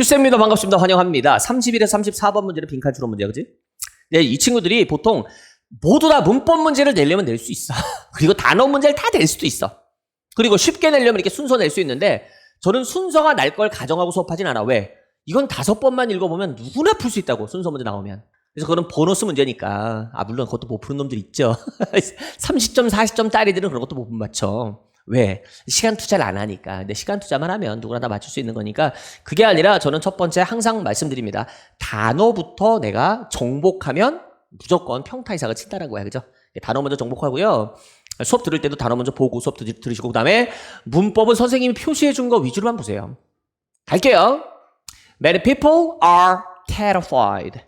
휴쌤입니다. 반갑습니다. 환영합니다. 31에서 34번 문제는 빈칸 추론 문제야, 그지? 네, 이 친구들이 보통 모두 다 문법 문제를 내려면 낼 수 있어. 그리고 단어 문제를 다 낼 수도 있어. 그리고 쉽게 내려면 이렇게 순서 낼 수 있는데 저는 순서가 날 걸 가정하고 수업하진 않아. 왜? 이건 다섯 번만 읽어보면 누구나 풀 수 있다고 순서 문제 나오면. 그래서 그건 보너스 문제니까. 아, 물론 그것도 못 푸는 놈들 있죠. 30점, 40점 짜리들은 그런 것도 못 맞춰. 왜? 시간 투자를 안 하니까. 근데 시간 투자만 하면 누구나 다 맞출 수 있는 거니까 그게 아니라 저는 첫 번째 항상 말씀드립니다. 단어부터 내가 정복하면 무조건 평타 이상을 친다는 거야. 그죠? 단어 먼저 정복하고요. 수업 들을 때도 단어 먼저 보고 수업 들- 들으시고 그다음에 문법은 선생님이 표시해 준 거 위주로만 보세요. 갈게요. Many people are terrified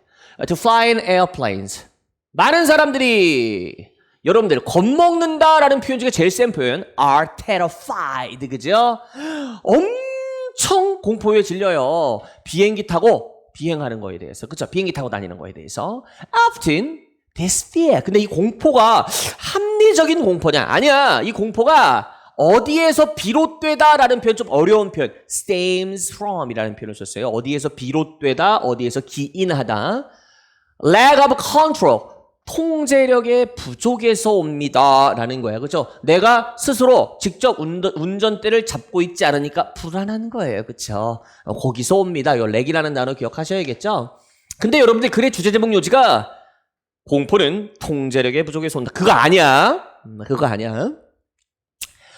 to flying airplanes. 많은 사람들이 여러분들 겁먹는다라는 표현 중에 제일 센 표현 are terrified 그죠? 엄청 공포에 질려요. 비행기 타고 비행하는 거에 대해서 그쵸? 비행기 타고 다니는 거에 대해서 often this fear. 근데 이 공포가 합리적인 공포냐? 아니야. 이 공포가 어디에서 비롯되다라는 표현 좀 어려운 표현. stems from이라는 표현을 썼어요. 어디에서 비롯되다, 어디에서 기인하다. lack of control. 통제력의 부족에서 옵니다. 라는 거예요. 그죠? 내가 스스로 직접 운전, 운전대를 잡고 있지 않으니까 불안한 거예요. 어, 거기서 옵니다. 이 렉이라는 단어 기억하셔야겠죠? 근데 여러분들 글의 주제 제목 요지가 공포는 통제력의 부족에서 온다. 그거 아니야. 음, 그거 아니야.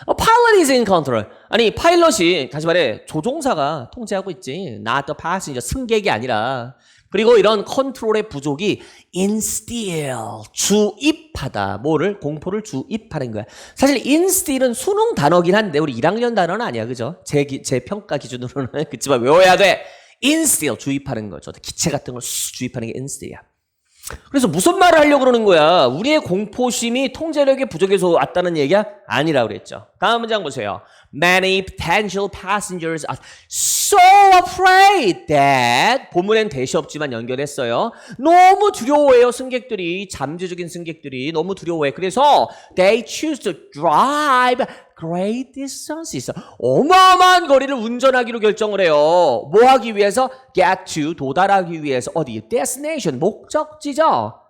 어, pilot is in control. 아니, 파일럿이, 다시 말해, 조종사가 통제하고 있지. not the passenger, 승객이 아니라. 그리고 이런 컨트롤의 부족이 instill, 주입하다. 뭐를? 공포를 주입하는 거야. 사실 instill은 수능 단어긴 한데, 우리 1학년 단어는 아니야. 그죠? 제, 기- 제 평가 기준으로는. 그치만 외워야 돼. instill, 주입하는 거죠. 기체 같은 걸 수- 주입하는 게 instill이야. 그래서 무슨 말을 하려고 그러는 거야? 우리의 공포심이 통제력의 부족에서 왔다는 얘기야? 아니라 그랬죠. 다음 문장 보세요. Many potential passengers are so afraid that 본문엔 대시 없지만 연결했어요. 너무 두려워해요, 승객들이. 잠재적인 승객들이 너무 두려워해. 그래서 they choose to drive great distances. 어마어마한 거리를 운전하기로 결정을 해요. 뭐 하기 위해서? get to, 도달하기 위해서. 어디? destination, 목적지죠.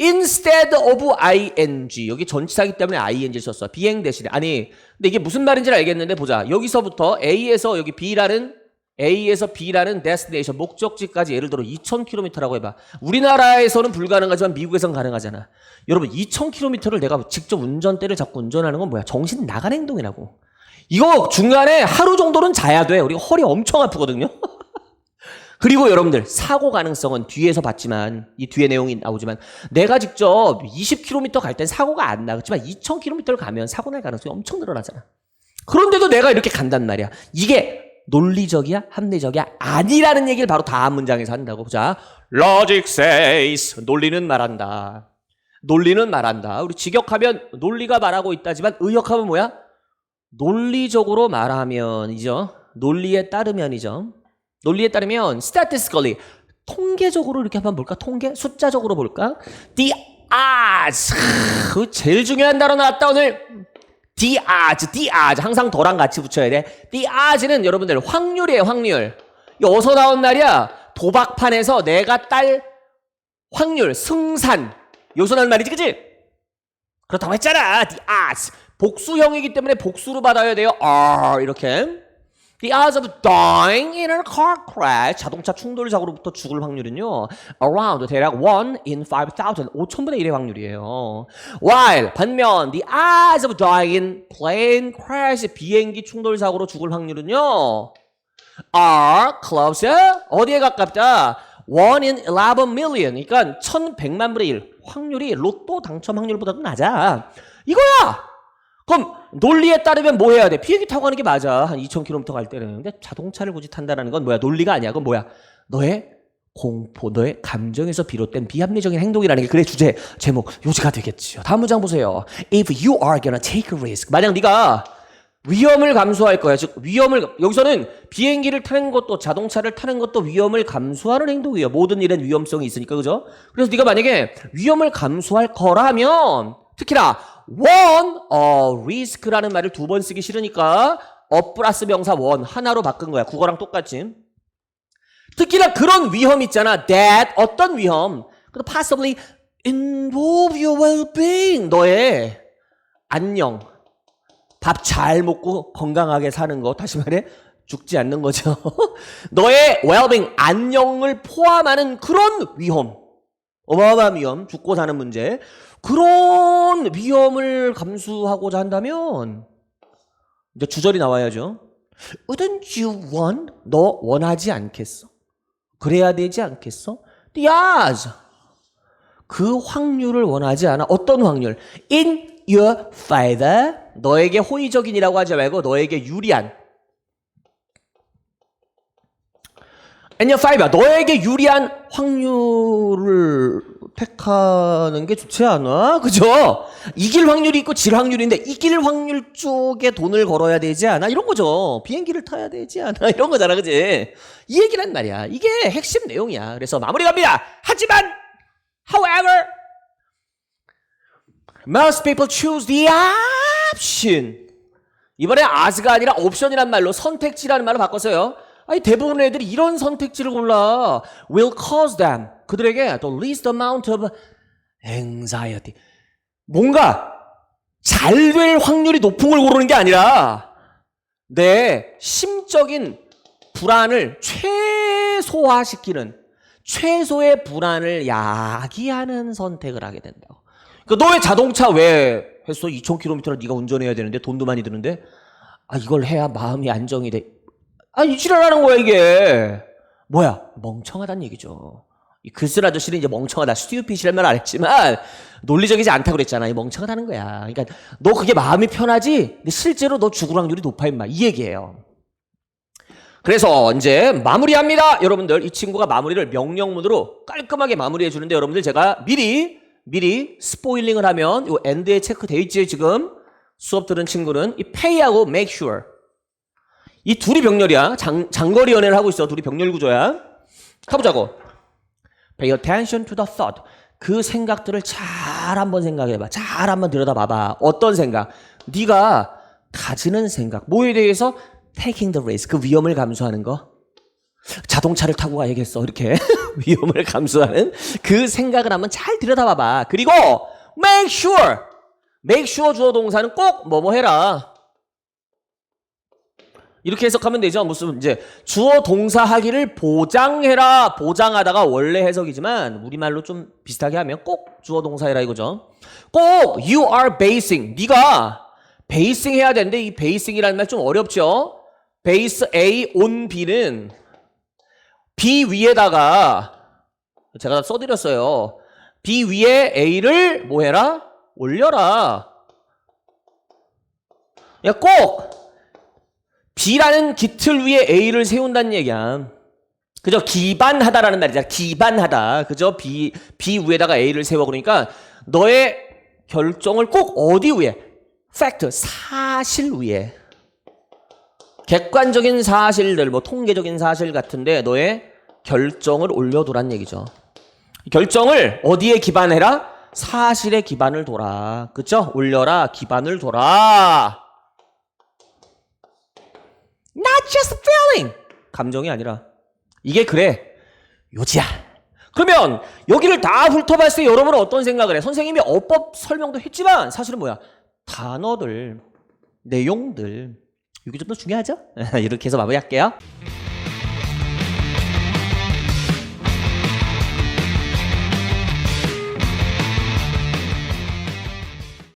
Instead of ing. 여기 전치사기 때문에 ing 썼어. 비행 대신에. 아니, 근데 이게 무슨 말인지 알겠는데 보자. 여기서부터 A에서 여기 B라는 A에서 B라는 destination 목적지까지 예를 들어 2,000km라고 해봐. 우리나라에서는 불가능하지만 미국에선 가능하잖아. 여러분 2,000km를 내가 직접 운전대를 잡고 운전하는 건 뭐야? 정신 나간 행동이라고. 이거 중간에 하루 정도는 자야 돼. 우리 허리 엄청 아프거든요. 그리고 여러분들 사고 가능성은 뒤에서 봤지만 이 뒤에 내용이 나오지만 내가 직접 20km 갈 땐 사고가 안 나. 그렇지만 2000km를 가면 사고 날 가능성이 엄청 늘어나잖아. 그런데도 내가 이렇게 간단 말이야. 이게 논리적이야? 합리적이야? 아니라는 얘기를 바로 다음 문장에서 한다고. 보자. Logic says. 논리는 말한다. 논리는 말한다. 우리 직역하면 논리가 말하고 있다지만 의역하면 뭐야? 논리적으로 말하면이죠. 논리에 따르면이죠. 논리에 따르면 statistically 통계적으로 이렇게 한번 볼까? 통계 숫자적으로 볼까? The odds 그 제일 중요한 단어 나왔다 오늘. The odds, the odds 항상 더랑 같이 붙여야 돼. The odds는 여러분들 확률이에요, 확률. 이 어서 나온 날이야. 도박판에서 내가 딸 확률, 승산. 여기서 나온 말이지, 그지? 그렇다고 했잖아. The odds. 복수형이기 때문에 복수로 받아야 돼요. R 이렇게. The odds of dying in a car crash. 자동차 충돌 사고로부터 죽을 확률은요. Around 대략 1 in 5,000. 5천분의 1의 확률이에요. While 반면 the odds of dying in plane crash. 비행기 충돌 사고로 죽을 확률은요. are closer. 어디에 가깝다? 1 in 11 million. 그러니까 1100만 분의 1. 확률이 로또 당첨 확률보다도 낮아. 이거야. 그럼 논리에 따르면 뭐 해야 돼? 비행기 타고 가는 게 맞아. 한 2,000km 갈 때는. 근데 자동차를 굳이 탄다는 건 뭐야? 논리가 아니야. 그건 뭐야? 너의 공포, 너의 감정에서 비롯된 비합리적인 행동이라는 게 그래 주제, 제목, 요지가 되겠지요. 다음 문장 보세요. If you are gonna take a risk. 만약 네가 위험을 감수할 거야. 즉 위험을 여기서는 비행기를 타는 것도 자동차를 타는 것도 위험을 감수하는 행동이에요. 모든 일엔 위험성이 있으니까 그죠? 그래서 네가 만약에 위험을 감수할 거라면 특히나 one 어 risk라는 말을 두 번 쓰기 싫으니까 어 플러스 명사 one 하나로 바꾼 거야. 국어랑 똑같이. 특히나 그런 위험 있잖아. that 어떤 위험? 그 possibly involve your well-being. 너의 안녕. 밥 잘 먹고 건강하게 사는 거. 다시 말해 죽지 않는 거죠. 너의 well-being 안녕을 포함하는 그런 위험. 어마어마한 위험, 죽고 사는 문제. 그런 위험을 감수하고자 한다면 이제 주절이 나와야죠. Wouldn't? 너 원하지 않겠어? 그래야 되지 않겠어? Yes. 그 확률을 원하지 않아. 어떤 확률? In your favor. 너에게 호의적인이라고 하지 말고 너에게 유리한. In your favor. 너에게 유리한 확률을 택하는 게 좋지 않아? 그죠? 이길 확률이 있고 질 확률인데 이길 확률 쪽에 돈을 걸어야 되지 않아? 이런 거죠. 비행기를 타야 되지 않아? 이런 거잖아. 그지? 이 얘기란 말이야. 이게 핵심 내용이야. 그래서 마무리 갑니다. 하지만, however, most people choose the option. 이번에 as가 아니라 옵션이란 말로 선택지라는 말로 바꿨어요. 아니 대부분의 애들이 이런 선택지를 골라 will cause them 그들에게 the least amount of anxiety 뭔가 잘 될 확률이 높은 걸 고르는 게 아니라 내 심적인 불안을 최소화시키는 최소의 불안을 야기하는 선택을 하게 된다고. 그 너왜 자동차 왜 했어? 2,000km를 네가 운전해야 되는데 돈도 많이 드는데 아 이걸 해야 마음이 안정이 돼. 아, 이 지랄하는 거야, 이게. 뭐야? 멍청하다는 얘기죠. 이 글쓴 아저씨는 이제 멍청하다, 스튜피시란 말안 했지만, 논리적이지 않다고 그랬잖아. 이 멍청하다는 거야. 그러니까, 너 그게 마음이 편하지? 근데 실제로 너 죽을 확률이 높아, 임마. 이 얘기예요. 그래서 이제 마무리합니다. 여러분들, 이 친구가 마무리를 명령문으로 깔끔하게 마무리해 주는데, 여러분들 제가 미리, 미리 스포일링을 하면, 이 엔드에 체크돼 있지, 지금? 수업 들은 친구는 이 pay하고 make sure. 이 둘이 병렬이야. 장, 장거리 연애를 하고 있어. 둘이 병렬 구조야. 가보자고. Pay attention to the thought. 그 생각들을 잘 한번 생각해봐. 잘 한번 들여다봐봐. 어떤 생각? 네가 가지는 생각. 뭐에 대해서? Taking the risk. 그 위험을 감수하는 거. 자동차를 타고 가야겠어. 이렇게 위험을 감수하는 그 생각을 한번 잘 들여다봐봐. 그리고 make sure. make sure 주어 동사는 꼭 뭐뭐 해라. 이렇게 해석하면 되죠. 무슨 이제 주어 동사 하기를 보장해라. 보장하다가 원래 해석이지만 우리말로 좀 비슷하게 하면 꼭 주어 동사 해라 이거죠. 꼭 you are basing. 네가 베이싱 해야 되는데 이 베이싱이라는 말 좀 어렵죠. 베이스 A on B는 B 위에다가 제가 다 써드렸어요. B 위에 A를 뭐 해라? 올려라. 야, 꼭 B라는 기틀 위에 A를 세운다는 얘기야. 그죠? 기반하다라는 말이잖아. 기반하다. 그죠? B, B 위에다가 A를 세워. 그러니까 너의 결정을 꼭 어디 위에? 팩트, 사실 위에. 객관적인 사실들, 뭐 통계적인 사실 같은데 너의 결정을 올려두란 얘기죠. 결정을 어디에 기반해라? 사실에 기반을 둬라. 그죠? 올려라. 기반을 둬라. Not just feeling. 감정이 아니라. 이게 그래. 요지야. 그러면 여기를 다 훑어봤을 때 여러분은 어떤 생각을 해? 선생님이 어법 설명도 했지만 사실은 뭐야? 단어들, 내용들. 이게 좀 더 중요하죠? 이렇게 해서 마무리할게요.